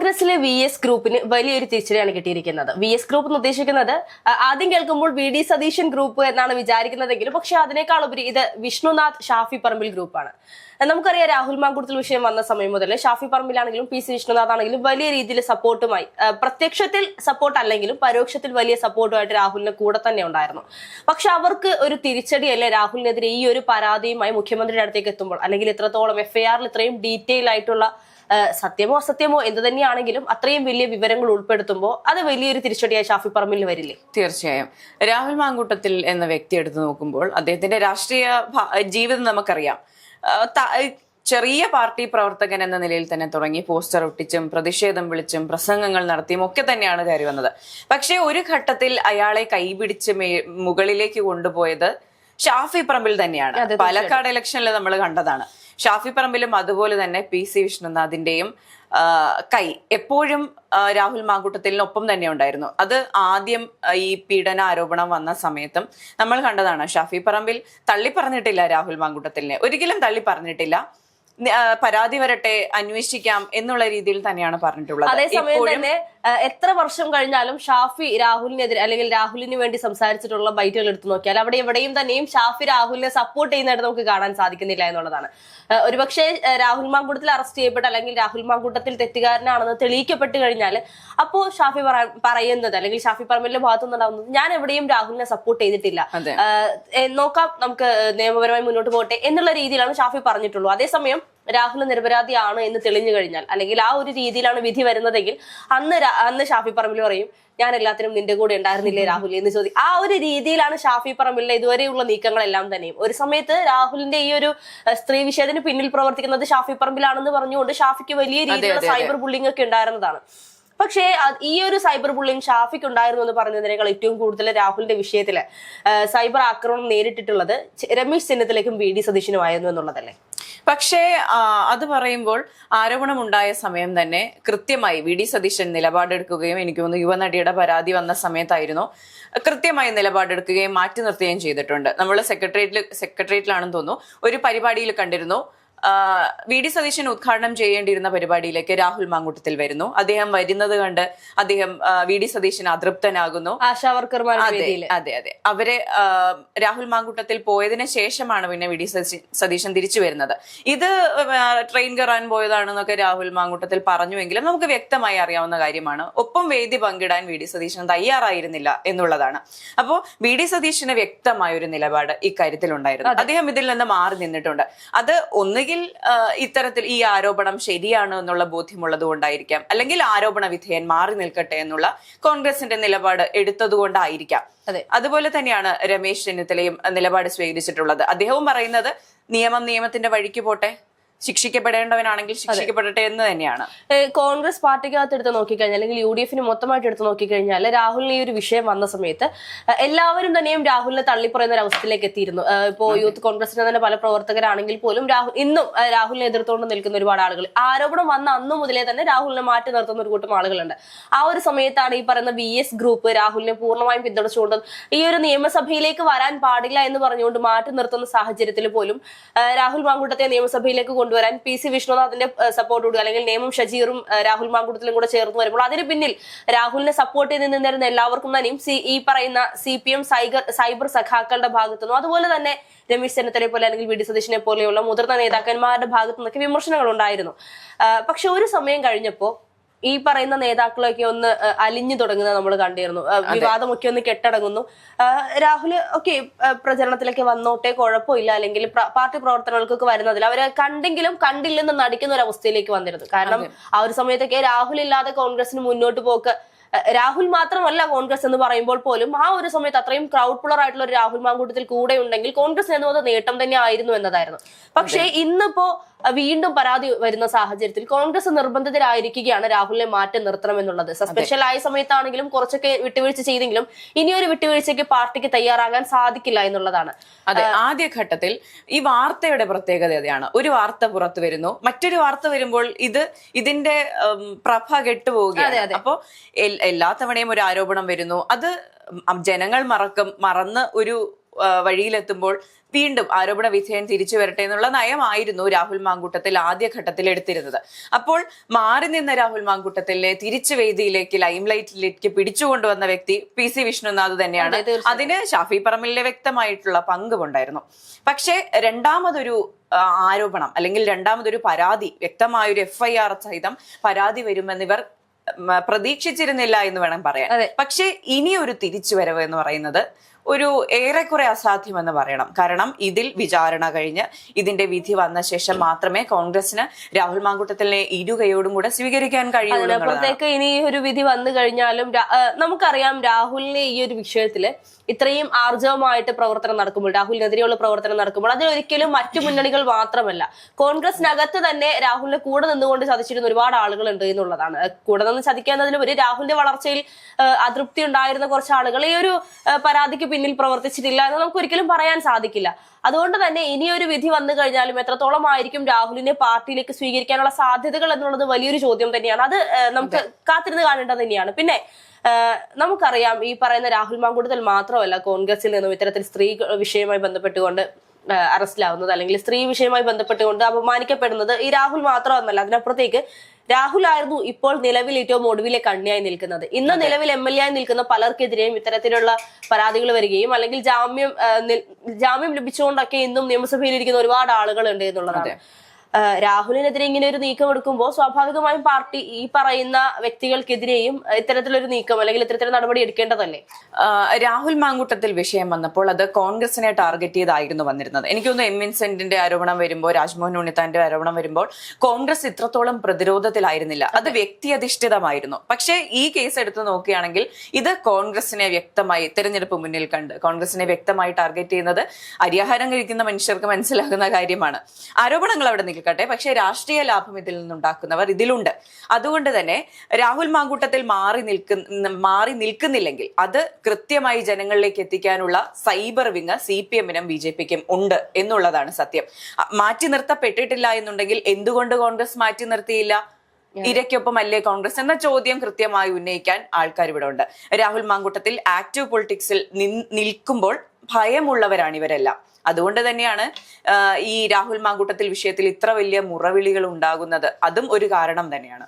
കോൺഗ്രസിലെ V S ഗ്രൂപ്പിന് വലിയൊരു തിരിച്ചടിയാണ് കിട്ടിയിരിക്കുന്നത്. വി എസ് ഗ്രൂപ്പ് എന്ന് ഉദ്ദേശിക്കുന്നത് ആദ്യം കേൾക്കുമ്പോൾ വി ഡി സതീശൻ ഗ്രൂപ്പ് എന്നാണ് വിചാരിക്കുന്നതെങ്കിലും പക്ഷെ അതിനേക്കാൾ ഉപരി ഇത് വിഷ്ണുനാഥ് ഷാഫി പറമ്പിൽ ഗ്രൂപ്പാണ് നമുക്കറിയാം രാഹുൽ മാങ്കുടത്തിൽ വിഷയം വന്ന സമയം മുതൽ ഷാഫി പറമ്പിലാണെങ്കിലും പി സി വിഷ്ണുനാഥ് ആണെങ്കിലും വലിയ രീതിയിൽ സപ്പോർട്ടുമായി പ്രത്യക്ഷത്തിൽ സപ്പോർട്ട് അല്ലെങ്കിലും പരോക്ഷത്തിൽ വലിയ സപ്പോർട്ടുമായിട്ട് രാഹുലിന്റെ കൂടെ തന്നെ ഉണ്ടായിരുന്നു. പക്ഷെ അവർക്ക് ഒരു തിരിച്ചടിയല്ലേ രാഹുലിനെതിരെ ഈ ഒരു പരാതിയുമായി മുഖ്യമന്ത്രിയുടെ അടുത്തേക്ക് എത്തുമ്പോൾ? അല്ലെങ്കിൽ ഇത്രത്തോളം എഫ്ഐആറിൽ ഇത്രയും ഡീറ്റെയിൽ ആയിട്ടുള്ള സത്യമോ അസത്യമോ എന്ത് തന്നെയാണെങ്കിലും അത്രയും വലിയ വിവരങ്ങൾ ഉൾപ്പെടുത്തുമ്പോൾ അത് വലിയൊരു തിരിച്ചടിയായി ഷാഫി പറമ്പിൽ വരില്ലേ? തീർച്ചയായും. രാഹുൽ മാങ്കൂട്ടത്തിൽ എന്ന വ്യക്തി എടുത്തു നോക്കുമ്പോൾ അദ്ദേഹത്തിന്റെ രാഷ്ട്രീയ ജീവിതം നമുക്കറിയാം. ചെറിയ പാർട്ടി പ്രവർത്തകൻ എന്ന നിലയിൽ തന്നെ തുടങ്ങി പോസ്റ്റർ ഒട്ടിച്ചും പ്രതിഷേധം വിളിച്ചും പ്രസംഗങ്ങൾ നടത്തിയും ഒക്കെ തന്നെയാണ് കയറി വന്നത്. പക്ഷേ ഒരു ഘട്ടത്തിൽ അയാളെ കൈപിടിച്ച് മേ- മുകളിലേക്ക് കൊണ്ടുപോയത് ഷാഫി പറമ്പിൽ തന്നെയാണ്. പാലക്കാട് ഇലക്ഷനിൽ നമ്മൾ കണ്ടതാണ്. ഷാഫി പറമ്പിലും അതുപോലെ തന്നെ പി സി വിഷ്ണുനാഥിന്റെയും കൈ എപ്പോഴും രാഹുൽ മാങ്കൂട്ടത്തിനൊപ്പം തന്നെ ഉണ്ടായിരുന്നു. അത് ആദ്യം ഈ പീഡന ആരോപണം വന്ന സമയത്തും നമ്മൾ കണ്ടതാണ്. ഷാഫി പറമ്പിൽ തള്ളി പറഞ്ഞിട്ടില്ല രാഹുൽ മാങ്കൂട്ടത്തിലിനെ. ഒരിക്കലും തള്ളി പറഞ്ഞിട്ടില്ല. പരാതി വരട്ടെ അന്വേഷിക്കാം എന്നുള്ള രീതിയിൽ തന്നെയാണ് പറഞ്ഞിട്ടുള്ളത്. അതേസമയം തന്നെ എത്ര വർഷം കഴിഞ്ഞാലും ഷാഫി രാഹുലിനെതിരെ അല്ലെങ്കിൽ രാഹുലിന് വേണ്ടി സംസാരിച്ചിട്ടുള്ള ബൈറ്റുകൾ എടുത്തു നോക്കിയാൽ അവിടെ എവിടെയും തന്നെയും ഷാഫി രാഹുലിനെ സപ്പോർട്ട് ചെയ്യുന്നതായിട്ട് നമുക്ക് കാണാൻ സാധിക്കുന്നില്ല എന്നുള്ളതാണ്. ഒരുപക്ഷെ രാഹുൽ മാങ്കൂട്ടത്തിൽ അറസ്റ്റ് ചെയ്യപ്പെട്ട അല്ലെങ്കിൽ രാഹുൽ മാങ്കൂട്ടത്തിൽ തെറ്റുകാരനാണെന്ന് തെളിയിക്കപ്പെട്ട് കഴിഞ്ഞാൽ അപ്പോൾ ഷാഫി പറയുന്നത് അല്ലെങ്കിൽ ഷാഫി പറമ്പലിന്റെ ഭാഗത്തു നിന്നുണ്ടാവുന്നത് ഞാൻ എവിടെയും രാഹുലിനെ സപ്പോർട്ട് ചെയ്തിട്ടില്ല. നോക്കാം നമുക്ക് നിയമപരമായി മുന്നോട്ട് പോകട്ടെ എന്നുള്ള രീതിയിലാണ് ഷാഫി പറഞ്ഞിട്ടുള്ളൂ. അതേസമയം രാഹുൽ നിരപരാധിയാണ് എന്ന് തെളിഞ്ഞു കഴിഞ്ഞാൽ അല്ലെങ്കിൽ ആ ഒരു രീതിയിലാണ് വിധി വരുന്നതെങ്കിൽ അന്ന് അന്ന് ഷാഫി പറമ്പിൽ പറയും ഞാൻ എല്ലാത്തിനും നിന്റെ കൂടെ ഉണ്ടായിരുന്നില്ലേ രാഹുൽ? എന്ന് ചോദി ആ ഒരു രീതിയിലാണ് ഷാഫി പറമ്പിലെ ഇതുവരെയുള്ള നീക്കങ്ങളെല്ലാം തന്നെയും. ഒരു സമയത്ത് രാഹുലിന്റെ ഈ ഒരു സ്ത്രീ വിഷയത്തിന് പിന്നിൽ പ്രവർത്തിക്കുന്നത് ഷാഫി പറമ്പിലാണെന്ന് പറഞ്ഞുകൊണ്ട് ഷാഫിക്ക് വലിയ രീതിയിലുള്ള. സൈബർ ബുള്ളിംഗ് ഒക്കെ ഉണ്ടായിരുന്നതാണ്. പക്ഷേ ഈ ഒരു സൈബർ ബുള്ളിംഗ് ഷാഫിക്ക് ഉണ്ടായിരുന്നു എന്ന് പറയുന്നതിനേക്കാൾ ഏറ്റവും കൂടുതൽ രാഹുലിന്റെ വിഷയത്തിൽ സൈബർ ആക്രമണം നേരിട്ടിട്ടുള്ളത് രമേശ് ചെന്നിത്തലേക്കും വി. ഡി. സതീശനുമായിരുന്നു എന്നുള്ളതല്ലേ? പക്ഷേ അത് പറയുമ്പോൾ ആരോപണമുണ്ടായ സമയം തന്നെ കൃത്യമായി വി. ഡി. സതീശൻ നിലപാടെടുക്കുകയും എനിക്ക് തോന്നുന്നു യുവനടിയുടെ പരാതി വന്ന സമയത്തായിരുന്നു കൃത്യമായി നിലപാടെടുക്കുകയും മാറ്റി നിർത്തുകയും ചെയ്തിട്ടുണ്ട്. നമ്മൾ സെക്രട്ടേറിയറ്റിൽ സെക്രട്ടേറിയറ്റിലാണെന്ന് തോന്നുന്നു ഒരു പരിപാടിയിൽ കണ്ടിരുന്നു. വി ഡി സതീശൻ ഉദ്ഘാടനം ചെയ്യേണ്ടിയിരുന്ന പരിപാടിയിലേക്ക് രാഹുൽ മാങ്കൂട്ടത്തിൽ വരുന്നു. അദ്ദേഹം വരുന്നത് കണ്ട് അദ്ദേഹം വി ഡി സതീശൻ അതൃപ്തനാകുന്നു. ആശാവർക്കർ അതെ അതെ അവരെ രാഹുൽ മാങ്കൂട്ടത്തിൽ പോയതിനു ശേഷമാണ് പിന്നെ വി ഡി സതീശൻ- സതീശൻ തിരിച്ചു വരുന്നത്. ഇത് ട്രെയിൻ കയറാൻ പോയതാണെന്നൊക്കെ രാഹുൽ മാങ്കൂട്ടത്തിൽ പറഞ്ഞുവെങ്കിലും നമുക്ക് വ്യക്തമായി അറിയാവുന്ന കാര്യമാണ്. ഒപ്പം വേദി പങ്കിടാൻ വി ഡി സതീശൻ തയ്യാറായിരുന്നില്ല എന്നുള്ളതാണ്. അപ്പോൾ വി ഡി സതീശന് വ്യക്തമായ ഒരു നിലപാട് ഇക്കാര്യത്തിൽ ഉണ്ടായിരുന്നു അദ്ദേഹം ഇതിൽ നിന്ന് മാറി നിന്നിട്ടുണ്ട്. അത് ഒന്നുകിൽ ആ, ഇത്തരത്തിൽ ഈ ആരോപണം ശരിയാണ് എന്നുള്ള ബോധ്യമുള്ളത് കൊണ്ടായിരിക്കാം. അല്ലെങ്കിൽ ആരോപണ വിധേയൻ മാറി നിൽക്കട്ടെ എന്നുള്ള കോൺഗ്രസിന്റെ നിലപാട് എടുത്തതുകൊണ്ടായിരിക്കാം അതെ. അതുപോലെ തന്നെയാണ് രമേശ് ചെന്നിത്തലയും നിലപാട് സ്വീകരിച്ചിട്ടുള്ളത്. അദ്ദേഹവും പറയുന്നത് നിയമം നിയമത്തിന്റെ വഴിക്ക് പോട്ടെ. ശിക്ഷിക്കപ്പെടേണ്ടവനാണെങ്കിൽ ശിക്ഷിക്കപ്പെടട്ടെ എന്ന് തന്നെയാണ്. കോൺഗ്രസ് പാർട്ടിക്കകത്ത് എടുത്ത് നോക്കിക്കഴിഞ്ഞാൽ അല്ലെങ്കിൽ യു ഡി എഫിന് മൊത്തമായിട്ട് എടുത്ത് നോക്കിക്കഴിഞ്ഞാൽ രാഹുലിന് ഈ ഒരു വിഷയം വന്ന സമയത്ത് എല്ലാവരും തന്നെയും രാഹുലിനെ തള്ളിപ്പറയുന്ന ഒരു അവസ്ഥയിലേക്ക് എത്തിയിരുന്നു. ഇപ്പോൾ ഇപ്പോ യൂത്ത് കോൺഗ്രസിന്റെ തന്നെ പല പ്രവർത്തകരാണെങ്കിൽ പോലും രാഹുൽ ഇന്നും രാഹുലിനെ എതിർത്തുകൊണ്ട് നിൽക്കുന്ന ഒരുപാട് ആളുകൾ. ആരോപണം വന്ന അന്നു മുതലേ തന്നെ രാഹുലിനെ മാറ്റി നിർത്തുന്ന ഒരു കൂട്ടം ആളുകളുണ്ട്. ആ ഒരു സമയത്താണ് ഈ പറയുന്ന വി എസ് ഗ്രൂപ്പ് രാഹുലിനെ പൂർണമായും പിന്തുണച്ചുകൊണ്ട് ഈ ഒരു നിയമസഭയിലേക്ക് വരാൻ പാടില്ല എന്ന് പറഞ്ഞുകൊണ്ട് മാറ്റി നിർത്തുന്ന സാഹചര്യത്തിൽ പോലും രാഹുൽ മാങ്കൂട്ടത്തെ നിയമസഭയിലേക്ക് കൊണ്ടുവരാൻ പി സി വിഷ്ണുനാഥിന്റെ കൊടുക്കുക. അല്ലെങ്കിൽ നേമും ഷജീറും രാഹുൽ മാങ്കുടത്തിലും കൂടെ ചേർന്ന് വരുമ്പോൾ അതിന് പിന്നിൽ രാഹുലിനെ സപ്പോർട്ട് ചെയ്ത് നിന്നിരുന്ന എല്ലാവർക്കും തന്നെയും ഈ പറയുന്ന സി പി എം സൈബർ സഖാക്കളുടെ ഭാഗത്തുനിന്നും അതുപോലെ തന്നെ രമേശ് ചെന്നിത്തലയെ പോലെ അല്ലെങ്കിൽ വി ഡി സതീശിനെ പോലെയുള്ള മുതിർന്ന നേതാക്കന്മാരുടെ ഭാഗത്തു നിന്നൊക്കെ വിമർശനങ്ങൾ ഉണ്ടായിരുന്നു. പക്ഷെ ഒരു സമയം കഴിഞ്ഞപ്പോ ഈ പറയുന്ന നേതാക്കളൊക്കെ ഒന്ന് അലിഞ്ഞു തുടങ്ങുന്നത് നമ്മൾ കണ്ടിരുന്നു. വിവാദമൊക്കെ ഒന്ന് കെട്ടടങ്ങുന്നു. രാഹുൽ ഒക്കെ പ്രചരണത്തിലൊക്കെ വന്നോട്ടെ കുഴപ്പമില്ല. അല്ലെങ്കിൽ പാർട്ടി പ്രവർത്തനങ്ങൾക്കൊക്കെ വരുന്നതിൽ അവരെ കണ്ടെങ്കിലും കണ്ടില്ലെന്ന് നടിക്കുന്ന ഒരു അവസ്ഥയിലേക്ക് വന്നിരുന്നു. കാരണം ആ ഒരു സമയത്തൊക്കെ രാഹുൽ ഇല്ലാതെ കോൺഗ്രസിന് മുന്നോട്ട് പോക്ക് രാഹുൽ മാത്രമല്ല കോൺഗ്രസ് എന്ന് പറയുമ്പോൾ പോലും ആ ഒരു സമയത്ത് അത്രയും ക്രൗഡ് പുളർ ആയിട്ടുള്ള ഒരു രാഹുൽ മാങ്കൂട്ടത്തിൽ കൂടെ ഉണ്ടെങ്കിൽ കോൺഗ്രസ് എന്നത് നേട്ടം തന്നെ ആയിരുന്നു എന്നതായിരുന്നു. പക്ഷേ ഇന്നിപ്പോ വീണ്ടും പരാതി വരുന്ന സാഹചര്യത്തിൽ കോൺഗ്രസ് നിർബന്ധിതരായിരിക്കുകയാണ് രാഹുലിനെ മാറ്റി നിർത്തണമെന്നുള്ളത് സസ്പെൻഷൻ ആയ സമയത്താണെങ്കിലും കുറച്ചൊക്കെ വിട്ടുവീഴ്ച ചെയ്തെങ്കിലും ഇനിയൊരു വിട്ടുവീഴ്ചയ്ക്ക് പാർട്ടിക്ക് തയ്യാറാകാൻ സാധിക്കില്ല എന്നുള്ളതാണ്. അതെ ആദ്യഘട്ടത്തിൽ ഈ വാർത്തയുടെ പ്രത്യേകതയാണ് ഒരു വാർത്ത പുറത്തു വരുന്നു മറ്റൊരു വാർത്ത വരുമ്പോൾ ഇത് ഇതിന്റെ പ്രഭ കെട്ടുപോവുകയാണ് അപ്പോ എല്ലാ തവണയും ഒരു ആരോപണം വരുന്നു. അത് ജനങ്ങൾ മറക്കും മറന്ന് ഒരു വഴിയിലെത്തുമ്പോൾ വീണ്ടും ആരോപണ വിധേയൻ തിരിച്ചു വരട്ടെ എന്നുള്ള നയമായിരുന്നു രാഹുൽ മാങ്കൂട്ടത്തിൽ ആദ്യഘട്ടത്തിൽ എടുത്തിരുന്നത് അപ്പോൾ മാറി നിന്ന രാഹുൽ മാങ്കൂട്ടത്തിലെ തിരിച്ചു വേദിയിലേക്ക് ലൈംലൈറ്റിലേക്ക് പിടിച്ചുകൊണ്ടുവന്ന വ്യക്തി പി സി വിഷ്ണുനാഥ് തന്നെയാണ്. അതിന് ഷാഫി പറമ്പിലെ വ്യക്തമായിട്ടുള്ള പങ്കുമുണ്ടായിരുന്നു പക്ഷേ രണ്ടാമതൊരു ആരോപണം അല്ലെങ്കിൽ രണ്ടാമതൊരു പരാതി വ്യക്തമായൊരു എഫ് ഐ ആർ സഹിതം പരാതി വരുമെന്നിവർ പ്രതീക്ഷിച്ചിരുന്നില്ല എന്ന് വേണം പറയാൻ. പക്ഷേ ഇനി ഒരു തിരിച്ചുവരവ് എന്ന് പറയുന്നത് ഒരു ഏറെക്കുറെ അസാധ്യമെന്ന് പറയണം കാരണം ഇതിൽ വിചാരണ കഴിഞ്ഞ് ഇതിന്റെ വിധി വന്ന ശേഷം മാത്രമേ കോൺഗ്രസിന് രാഹുൽ മാങ്കൂട്ടത്തിലെ ഇരുകയോടും കൂടെ സ്വീകരിക്കാൻ. അതിനപ്പുറത്തേക്ക് ഇനി ഒരു വിധി വന്നു കഴിഞ്ഞാലും നമുക്കറിയാം രാഹുലിനെ ഈ ഒരു വിഷയത്തിൽ ഇത്രയും ആർജവമായിട്ട് പ്രവർത്തനം നടക്കുമ്പോൾ രാഹുലിനെതിരെയുള്ള പ്രവർത്തനം നടക്കുമ്പോൾ അതിലൊരിക്കലും മറ്റു മുന്നണികൾ മാത്രമല്ല. കോൺഗ്രസിനകത്ത് തന്നെ രാഹുലിനെ കൂടെ നിന്നുകൊണ്ട് ചതിച്ചിരുന്ന ഒരുപാട് ആളുകളുണ്ട് എന്നുള്ളതാണ്. കൂടെ നിന്ന് ചതിക്കുന്നതിലുപരി രാഹുലിന്റെ വളർച്ചയിൽ അതൃപ്തി ഉണ്ടായിരുന്ന കുറച്ച് ആളുകൾ ഈ ഒരു പരാതിക്ക് പിന്നിൽ പ്രവർത്തിച്ചിട്ടില്ല എന്ന് നമുക്ക് ഒരിക്കലും പറയാൻ സാധിക്കില്ല. അതുകൊണ്ട് തന്നെ ഇനിയൊരു വിധി വന്നു കഴിഞ്ഞാലും എത്രത്തോളം ആയിരിക്കും രാഹുലിനെ പാർട്ടിയിലേക്ക് സ്വീകരിക്കാനുള്ള സാധ്യതകൾ എന്നുള്ളത് വലിയൊരു ചോദ്യം തന്നെയാണ്. അത് നമുക്ക് കാത്തിരുന്ന് കാണേണ്ടത് തന്നെയാണ്. പിന്നെ നമുക്കറിയാം ഈ പറയുന്ന രാഹുൽ മാങ്കൂടുതൽ മാത്രമല്ല കോൺഗ്രസിൽ നിന്നും ഇത്തരത്തിൽ സ്ത്രീ വിഷയവുമായി ബന്ധപ്പെട്ടുകൊണ്ട് അറസ്റ്റിലാവുന്നത്. അല്ലെങ്കിൽ സ്ത്രീ വിഷയവുമായി ബന്ധപ്പെട്ടുകൊണ്ട് അപമാനിക്കപ്പെടുന്നത് ഈ രാഹുൽ മാത്രമെന്നല്ല. അതിനപ്പുറത്തേക്ക് രാഹുൽ ആയിരുന്നു ഇപ്പോൾ നിലവിൽ ഏറ്റവും ഒടുവിലെ കണ്ണിയായി നിൽക്കുന്നത്. ഇന്ന് നിലവിൽ എം എൽ എ ആയി നിൽക്കുന്ന പലർക്കെതിരെയും ഇത്തരത്തിലുള്ള പരാതികൾ വരികയും അല്ലെങ്കിൽ ജാമ്യം ജാമ്യം ലഭിച്ചുകൊണ്ടൊക്കെ ഇന്നും നിയമസഭയിൽ ഇരിക്കുന്ന ഒരുപാട് ആളുകളുണ്ട് എന്നുള്ളതാണ്. രാഹുലിനെതിരെ ഇങ്ങനെ ഒരു നീക്കം എടുക്കുമ്പോൾ സ്വാഭാവികമായും പാർട്ടി ഈ പറയുന്ന വ്യക്തികൾക്കെതിരെയും ഇത്തരത്തിലൊരു നീക്കം അല്ലെങ്കിൽ ഇത്തരത്തിലുള്ള നടപടി എടുക്കേണ്ടതല്ലേ? രാഹുൽ മാങ്കൂട്ടത്തിൽ വിഷയം വന്നപ്പോൾ അത് കോൺഗ്രസിനെ ടാർഗറ്റ് ചെയ്തായിരുന്നു വന്നിരുന്നത്. എനിക്ക് തോന്നുന്നു എം വിൻസെന്റിന്റെ ആരോപണം വരുമ്പോൾ രാജ്മോഹൻ ഉണ്ണിത്താന്റെ ആരോപണം വരുമ്പോൾ കോൺഗ്രസ് ഇത്രത്തോളം പ്രതിരോധത്തിലായിരുന്നില്ല. അത് വ്യക്തിയധിഷ്ഠിതമായിരുന്നു. പക്ഷേ ഈ കേസ് എടുത്തു നോക്കുകയാണെങ്കിൽ ഇത് കോൺഗ്രസിനെ വ്യക്തമായി തെരഞ്ഞെടുപ്പ് മുന്നിൽ കണ്ട് കോൺഗ്രസിനെ വ്യക്തമായി ടാർഗറ്റ് ചെയ്യുന്നത് അരിയാഹാരം കഴിക്കുന്ന മനുഷ്യർക്ക് മനസ്സിലാകുന്ന കാര്യമാണ്. ആരോപണങ്ങൾ അവിടെ നിൽക്കട്ടെ പക്ഷേ രാഷ്ട്രീയ ലാഭം ഇതിൽ നിന്നുണ്ടാക്കുന്നവർ ഇതിലുണ്ട്. അതുകൊണ്ട് തന്നെ രാഹുൽ മാങ്കൂട്ടത്തിൽ മാറി നിൽക്കുന്ന മാറി നിൽക്കുന്നില്ലെങ്കിൽ അത് കൃത്യമായി ജനങ്ങളിലേക്ക് എത്തിക്കാനുള്ള സൈബർ വിങ് സി പി എമ്മിനും ബി ജെ പിക്കും ഉണ്ട് എന്നുള്ളതാണ് സത്യം. മാറ്റി നിർത്തപ്പെട്ടിട്ടില്ല എന്നുണ്ടെങ്കിൽ എന്തുകൊണ്ട് കോൺഗ്രസ് മാറ്റി നിർത്തിയില്ല? ഇരയ്ക്കൊപ്പം അല്ലേ കോൺഗ്രസ് എന്ന ചോദ്യം കൃത്യമായി ഉന്നയിക്കാൻ ആൾക്കാർ ഇവിടെ ഉണ്ട്. രാഹുൽ മാങ്കൂട്ടത്തിൽ ആക്റ്റീവ് പൊളിറ്റിക്സിൽ നിൽക്കുമ്പോൾ ഭയമുള്ളവരാണ് ഇവരെല്ലാം. അതുകൊണ്ട് തന്നെയാണ് ഈ രാഹുൽ മാങ്കൂട്ടത്തിൽ വിഷയത്തിൽ ഇത്ര വലിയ മുറവിളികൾ ഉണ്ടാകുന്നത്. അതും ഒരു കാരണം തന്നെയാണ്.